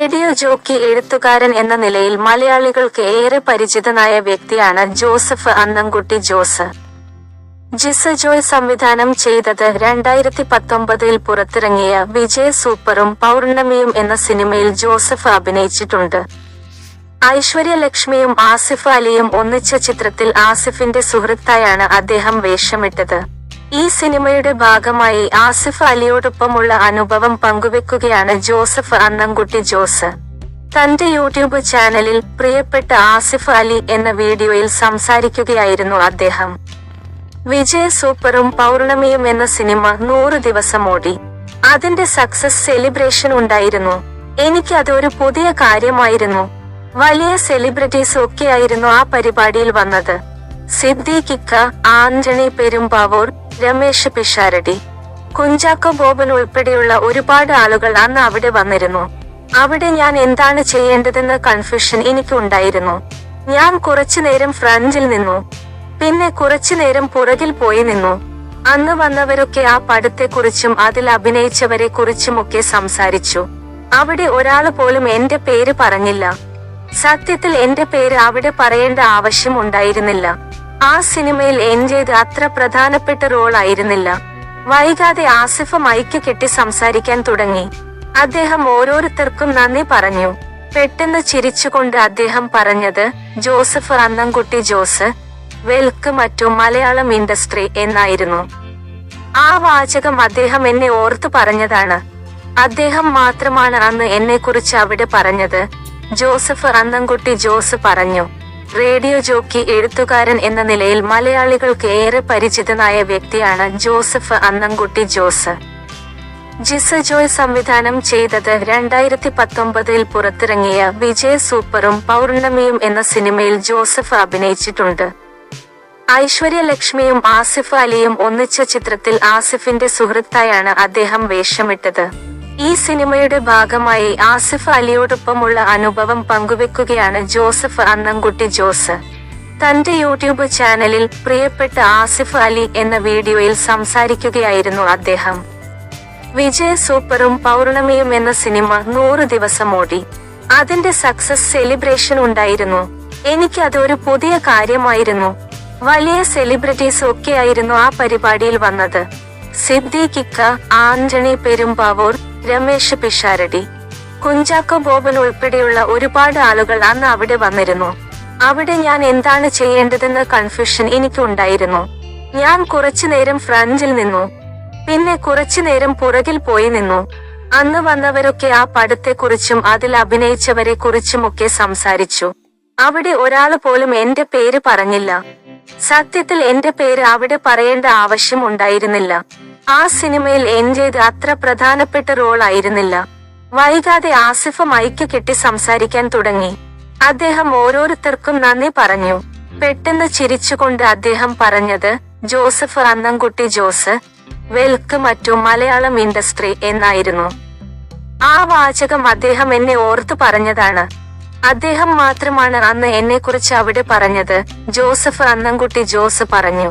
Radio jockey എഴുത്തുകാരൻ എന്ന നിലയിൽ മലയാളികൾക്ക് ഏറെ പരിചിതനായ വ്യക്തിയാണ് ജോസഫ് അന്നംകുട്ടി ജോസ്. ജിസ ജോയ് സംവിധാനം ചെയ്തത് രണ്ടായിരത്തി പത്തൊമ്പതിൽ പുറത്തിറങ്ങിയ വിജയ് സൂപ്പറും പൗർണമിയും എന്ന സിനിമയിൽ ജോസഫ് അഭിനയിച്ചിട്ടുണ്ട്. ഐശ്വര്യ ലക്ഷ്മിയും ആസിഫ് അലിയും ഒന്നിച്ച ചിത്രത്തിൽ ആസിഫിന്റെ സുഹൃത്തായാണ് അദ്ദേഹം വേഷമിട്ടത്. ഈ സിനിമയുടെ ഭാഗമായി ആസിഫ് അലിയോടൊപ്പമുള്ള അനുഭവം പങ്കുവെക്കുകയാണ് ജോസഫ് അന്നംകുട്ടി ജോസ്. തന്റെ യൂട്യൂബ് ചാനലിൽ പ്രിയപ്പെട്ട ആസിഫ് അലി എന്ന വീഡിയോയിൽ സംസാരിക്കുകയായിരുന്നു അദ്ദേഹം. വിജയ് സൂപ്പറും പൗർണമിയും എന്ന സിനിമ നൂറ് ദിവസം ഓടി. അതിന്റെ സക്സസ് സെലിബ്രേഷൻ ഉണ്ടായിരുന്നു. എനിക്ക് അതൊരു പുതിയ കാര്യമായിരുന്നു. വലിയ സെലിബ്രിറ്റീസ് ഒക്കെയായിരുന്നു ആ പരിപാടിയിൽ വന്നത്. സിദ്ദീഖിക്ക ആന്റണി പെരുമ്പാവൂർ രമേശ് പിഷാരടി. കുഞ്ചാക്കോ ബോബൻ ഉൾപ്പെടെയുള്ള ഒരുപാട് ആളുകൾ അന്ന് അവിടെ വന്നിരുന്നു. അവിടെ ഞാൻ എന്താണ് ചെയ്യേണ്ടതെന്ന കൺഫ്യൂഷൻ എനിക്കുണ്ടായിരുന്നു. ഞാൻ കുറച്ചു നേരം ഫ്രണ്ടിൽ നിന്നു. പിന്നെ കുറച്ചു നേരം പുറകിൽ പോയി നിന്നു. അന്ന് വന്നവരൊക്കെ ആ പടത്തെക്കുറിച്ചും അതിൽ അഭിനയിച്ചവരെ കുറിച്ചുമൊക്കെ സംസാരിച്ചു. അവിടെ ഒരാൾ പോലും എന്റെ പേര് പറഞ്ഞില്ല. സത്യത്തിൽ എന്റെ പേര് അവിടെ പറയേണ്ട ആവശ്യം ഉണ്ടായിരുന്നില്ല. ആ സിനിമയിൽ എന്റേത് അത്ര പ്രധാനപ്പെട്ട റോൾ ആയിരുന്നില്ല വൈകാതെ ആസിഫ് മൈക്ക് കെട്ടി സംസാരിക്കാൻ തുടങ്ങി. അദ്ദേഹം ഓരോരുത്തർക്കും നന്ദി പറഞ്ഞു. പെട്ടെന്ന് ചിരിച്ചുകൊണ്ട് അദ്ദേഹം പറഞ്ഞത് ജോസഫ് അന്നംകുട്ടി ജോസ് വെൽക്കം മറ്റു മലയാളം ഇൻഡസ്ട്രി എന്നായിരുന്നു. ആ വാചകം അദ്ദേഹം എന്നെ ഓർത്തു പറഞ്ഞതാണ്. അദ്ദേഹം മാത്രമാണ് അന്ന് എന്നെ കുറിച്ച് അവിടെ പറഞ്ഞത് ജോസഫ് അന്നംകുട്ടി ജോസ് പറഞ്ഞു. റേഡിയോ ജോക്കി എഴുത്തുകാരൻ എന്ന നിലയിൽ മലയാളികൾക്ക് ഏറെ പരിചിതനായ വ്യക്തിയാണ് ജോസഫ് അന്നംകുട്ടി ജോസ്. ജിസ ജോയ് സംവിധാനം ചെയ്തത് രണ്ടായിരത്തി പത്തൊമ്പതിൽ പുറത്തിറങ്ങിയ വിജയ് സൂപ്പറും പൗർണമിയും എന്ന സിനിമയിൽ ജോസഫ് അഭിനയിച്ചിട്ടുണ്ട്. ഐശ്വര്യ ലക്ഷ്മിയും ആസിഫ് അലിയും ഒന്നിച്ച ചിത്രത്തിൽ ആസിഫിന്റെ സുഹൃത്തായാണ് അദ്ദേഹം വേഷമിട്ടത്. ഈ സിനിമയുടെ ഭാഗമായി ആസിഫ് അലിയോടൊപ്പമുള്ള അനുഭവം പങ്കുവെക്കുകയാണ് ജോസഫ് അന്നംകുട്ടി ജോസ്. തന്റെ യൂട്യൂബ് ചാനലിൽ പ്രിയപ്പെട്ട ആസിഫ് അലി എന്ന വീഡിയോയിൽ സംസാരിക്കുകയായിരുന്നു അദ്ദേഹം. വിജയ് സൂപ്പറും പൗർണമിയും എന്ന സിനിമ നൂറ് ദിവസം ഓടി. അതിന്റെ സക്സസ് സെലിബ്രേഷൻ ഉണ്ടായിരുന്നു. എനിക്ക് അതൊരു പുതിയ കാര്യമായിരുന്നു. വലിയ സെലിബ്രിറ്റീസ് ഒക്കെയായിരുന്നു ആ പരിപാടിയിൽ വന്നത്. സിദ്ദി കിക്ക ആന്റണി പെരുമ്പാവൂർ രമേശ് പിഷാരടി. കുഞ്ചാക്കോ ബോബൻ ഉൾപ്പെടെയുള്ള ഒരുപാട് ആളുകൾ അന്ന് അവിടെ വന്നിരുന്നു. അവിടെ ഞാൻ എന്താണ് ചെയ്യേണ്ടതെന്ന കൺഫ്യൂഷൻ എനിക്കുണ്ടായിരുന്നു. ഞാൻ കുറച്ചു നേരം ഫ്രഞ്ചിൽ നിന്നു. പിന്നെ കുറച്ചു നേരം പുറകിൽ പോയി നിന്നു. അന്ന് വന്നവരൊക്കെ ആ പടത്തെക്കുറിച്ചും അതിൽ അഭിനയിച്ചവരെ കുറിച്ചുമൊക്കെ സംസാരിച്ചു. അവിടെ ഒരാൾ പോലും എന്റെ പേര് പറഞ്ഞില്ല. സത്യത്തിൽ എന്റെ പേര് അവിടെ പറയേണ്ട ആവശ്യം ഉണ്ടായിരുന്നില്ല. ആ സിനിമയിൽ എന്റേത് അത്ര പ്രധാനപ്പെട്ട റോൾ ആയിരുന്നില്ല വൈകാതെ ആസിഫ് മൈക്ക് കെട്ടി സംസാരിക്കാൻ തുടങ്ങി. അദ്ദേഹം ഓരോരുത്തർക്കും നന്ദി പറഞ്ഞു. പെട്ടെന്ന് ചിരിച്ചുകൊണ്ട് അദ്ദേഹം പറഞ്ഞത് ജോസഫ് അന്നംകുട്ടി ജോസ് വെൽക്ക് മറ്റു മലയാളം ഇൻഡസ്ട്രി എന്നായിരുന്നു. ആ വാചകം അദ്ദേഹം എന്നെ ഓർത്തു പറഞ്ഞതാണ്. അദ്ദേഹം മാത്രമാണ് അന്ന് എന്നെക്കുറിച്ച് അവിടെ പറഞ്ഞത് ജോസഫ് അന്നംകുട്ടി ജോസ് പറഞ്ഞു.